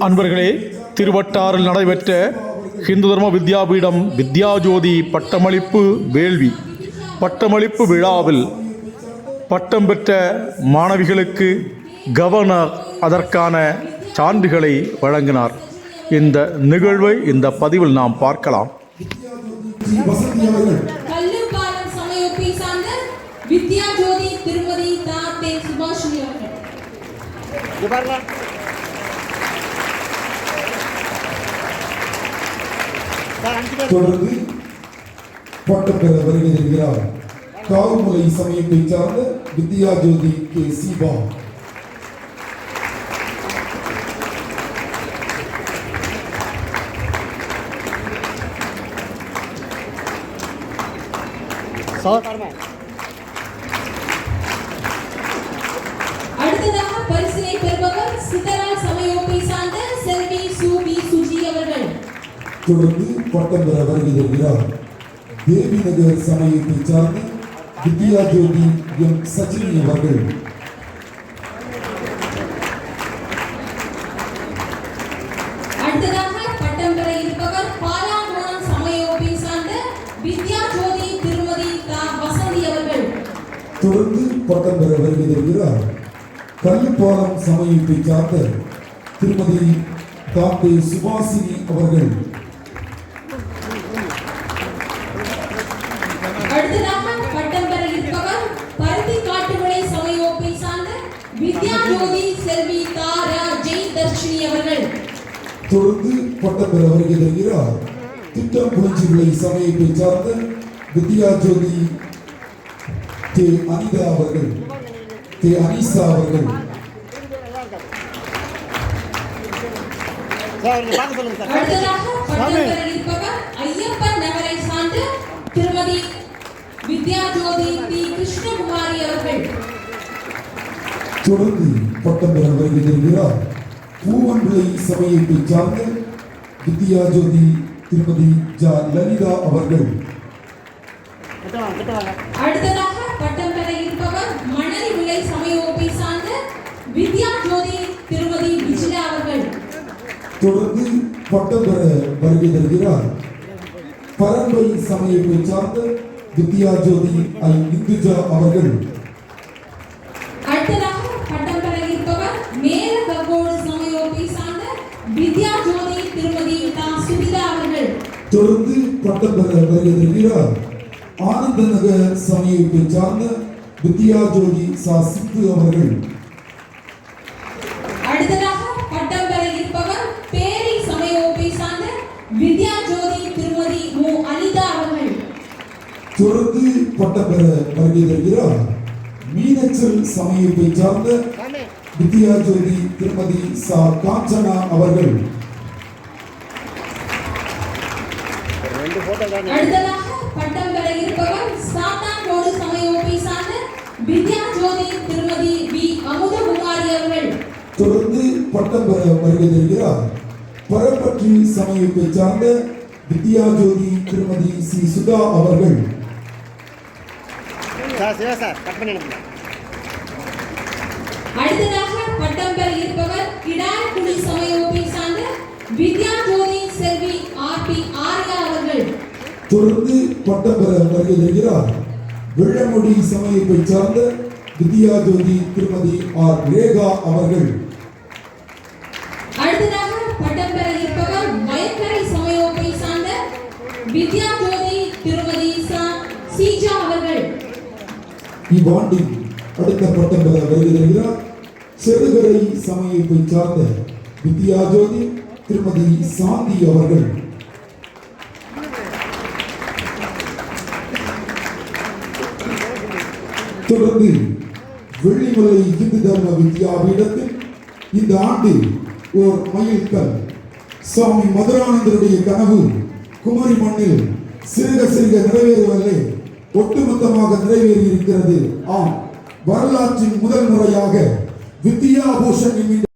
அன்பர்களே திருவட்டாறில் நடைபெற்ற ஹிந்து தர்ம வித்யாபீடம் வித்யாஜோதி பட்டமளிப்பு வேள்வி. பட்டமளிப்பு விழாவில் பட்டம் பெற்ற மாணவிகளுக்கு கவர்னர் அதற்கான சான்றுகளை வழங்கினார். இந்த நிகழ்வை இந்த பதிவில் நாம் பார்க்கலாம். வித்யா ஜோதி திருமதி தா. தே. சுபாஷினி அவர்கள். தொடர்ந்து பட்டம் பெற வருகை தருகிறார் காவுமுலை சமயத்தை சார்ந்த வித்யா ஜோதி கே சீபா அடுத்ததாக பரிசினை பெறுபவர் சித்தரால் சமயப்பை சார்ந்த செல்வி அவர்கள் தொடர்ந்து பட்டம் பெற வருகை தருகிறார் தேவி நகர் சமயத்தை சார்ந்த வித்யா ஜோதி எம் சச்சினி அவர்கள். தொடர்ந்து பட்டம் பெற வருகை தருகிறார் கல்லுப்பாலம் சமயத்தை சார்ந்த திருமதி தாத்தே சுபாசினி அவர்கள். அடுத்ததாக பட்டம் பெற இருப்பவர் பருத்தி காட்டுமலை சமயோப்பை சார்ந்த வித்யா ஜோதி செல்வி தாரா ஜெய் தர்ஷினி அவர்கள். தொடர்ந்து பட்டம் பெற வருகை தருகிறார். திட்டம் புரட்சிகளை சமயத்தை சார்ந்த வித்யா ஜோதி கே அனிதா அவர்கள். கே அனிசா அவர்கள். அடுத்ததாக பட்டம் பெற இருப்பவர் வித்யா ஜோதி டி கிருஷ்ணகுமாரி அவர்கள் தொடர்ந்து பட்டம் பெற வருகை தருகிறார் பூவன்விளை சமயத்தை சார்ந்த வித்யா ஜோதி திருமதி ஜா லலிதா அவர்கள் கிட்ட வாங்க கிட்ட வாங்க அடுத்ததாக பட்டம் பெற இருப்பவர் மணலி விலை சமயோப்பை சார்ந்த வித்யா ஜோதி திருமதி விஜயா அவர்கள் தொடர்ந்து பட்டம் பெற வருகை தருகிறார் பரம்பை சமயத்தை சார்ந்த வித்யா ஜோதி ஐ இந்துஜா அவர்கள். அடுத்ததாக பட்டம் பெற இருப்பவர் மேல கங்கோடு சமயோப்பை சார்ந்த வித்யா ஜோதி திருமதி தா சுபிதா அவர்கள். தொடர்ந்து பட்டம் பெற ஆனந்த நகர் சமயத்தை சார்ந்த வித்யா ஜோதி சா சித்து அவர்கள். தொடர்ந்து பட்டம் பெற வருகை தருகிறார். மீனச்சல் சமயத்தை சார்ந்த வித்யா ஜோதி திருமதி சா. காஞ்சனா அவர்கள். அடுத்ததாக பட்டம் பெற இருப்பவர் சாத்தான்கோடு சமயோப்பை சார்ந்த வித்யா ஜோதி திருமதி வி. அமுதகுமாரி அவர்கள். தொடர்ந்து பட்டம் பெற வருகை தருகிறார். பரப்பற்றி சமயத்தை சார்ந்த வித்யா ஜோதி திருமதி சி. சுதா அவர்கள். சார் சிவா சார் கட் பண்ணி அடுத்ததாக பட்டம் பெற இருப்பவர் கிடார்குடி சமயோப்பை சார்ந்த வித்யா ஜோதி செல்வி ஆர் பி ஆர்யா அவர்கள். தொடர்ந்து பட்டம் பெற வருகை தருகிறார். வெள்ளமுடி சமயத்தை சார்ந்த வித்யா ஜோதி திருமதி ஆர் ரேகா அவர்கள். அடுத்ததாக பட்டம் பெற இருப்பவர் வயற்கரை சமயோப்பை சார்ந்த வித்யா ஜோதி திருமதி சா சீஜா அவர்கள் இவ்வாண்டில் அடுத்த பட்டம் பெற வருகை தருகிறார் செருகரை சமயத்தை சார்ந்த வித்யா ஜோதி திருமதி சாந்தி அவர்கள் தொடர்ந்து வெள்ளிமலை இந்து தர்ம வித்யாபீடத்தில் இந்த ஆண்டு ஓர் மைல்கல் சுவாமி மதுரானந்தருடைய கனவு குமரி மண்ணில் சிறுக சிறுக நிறைவேறுவதில்லை ஒட்டுமொத்தமாக நிறைவேறி இருக்கிறது ஆம். வரலாற்றின் முதல் முறையாக வித்யாபூஷன் என்கின்ற